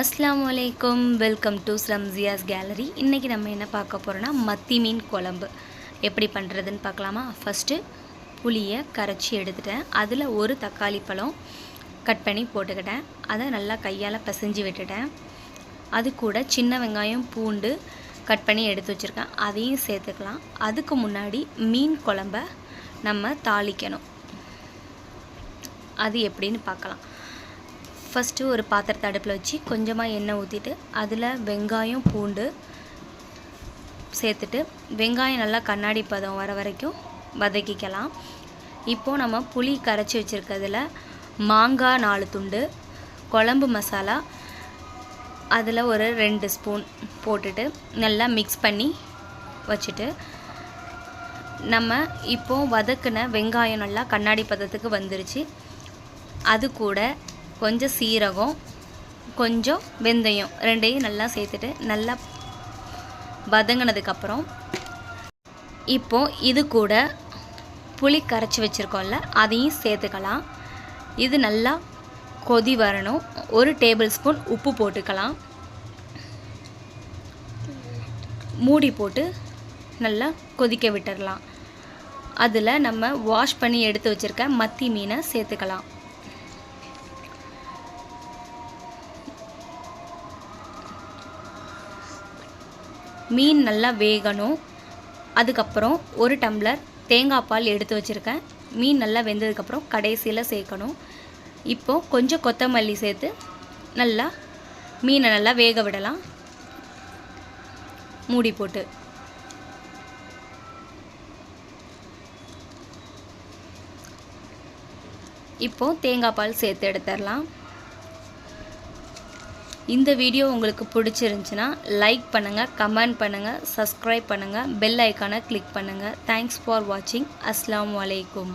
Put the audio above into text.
அஸ்லாமு அலைக்கும் welcome to ஸ்லம்சியாஸ் gallery இன்றைக்கி நம்ம என்ன பார்க்க போகிறோன்னா மத்தி மீன் குழம்பு. எப்படி பண்ணுறதுன்னு பார்க்கலாமா? ஃபஸ்ட்டு புளியை கரைச்சி எடுத்துட்டேன். அதில் ஒரு தக்காளி பழம் கட் பண்ணி போட்டுக்கிட்டேன். அதை நல்லா கையால் பிசைஞ்சு விட்டுட்டேன். அது கூட சின்ன வெங்காயம் பூண்டு கட் பண்ணி எடுத்து வச்சுருக்கேன். அதையும் சேர்த்துக்கலாம். அதுக்கு முன்னாடி மீன் குழம்ப நம்ம தாளிக்கணும். அது எப்படின்னு பார்க்கலாம். ஃபஸ்ட்டு ஒரு பாத்திரத்தை அடுப்பில் வச்சு கொஞ்சமாக எண்ணெய் ஊற்றிட்டு அதில் வெங்காயம் பூண்டு சேர்த்துட்டு வெங்காயம் நல்லா கண்ணாடி பதம் வர வரைக்கும் வதக்கிக்கலாம். இப்போது நம்ம புளி கரைச்சி வச்சுருக்கிறதுல மாங்காய் நாலு துண்டு குழம்பு மசாலா அதில் ஒரு ரெண்டு ஸ்பூன் போட்டுட்டு நல்லா மிக்ஸ் பண்ணி வச்சுட்டு நம்ம இப்போது வதக்குன வெங்காயம் நல்லா கண்ணாடி பதத்துக்கு வந்துருச்சு. அது கூட கொஞ்சம் சீரகம் கொஞ்சம் வெந்தயம் ரெண்டையும் நல்லா சேர்த்துட்டு நல்லா வதங்கினதுக்கப்புறம் இப்போ இது கூட புளி கரைச்சி வச்சுருக்கோம்ல அதையும் சேர்த்துக்கலாம். இது நல்லா கொதி வரணும். ஒரு டேபிள் ஸ்பூன் உப்பு போட்டுக்கலாம். மூடி போட்டு நல்லா கொதிக்க விட்டுடலாம் அதில் நம்ம வாஷ் பண்ணி எடுத்து வச்சுருக்க மத்தி மீனை சேர்த்துக்கலாம். மீன் நல்லா வேகணும். அதுக்கப்புறம் ஒரு டம்ளர் தேங்காய் பால் எடுத்து வச்சுருக்கேன். மீன் நல்லா வெந்ததுக்கப்புறம் கடைசியில் சேர்க்கணும். இப்போது கொஞ்சம் கொத்தமல்லி சேர்த்து நல்லா மீனை நல்லா வேக விடலாம். மூடி போட்டு. இப்போது தேங்காய் பால் சேர்த்து எடுத்துடலாம். இந்த வீடியோ உங்களுக்கு பிடிச்சிருந்துச்சுன்னா லைக் பண்ணுங்கள் கமெண்ட் பண்ணுங்கள் சப்ஸ்கிரைப் பண்ணுங்கள் பெல் ஐக்கானை கிளிக் பண்ணுங்கள் தேங்க்ஸ் ஃபார் வாட்சிங் அஸ்லாம் வலைக்கும்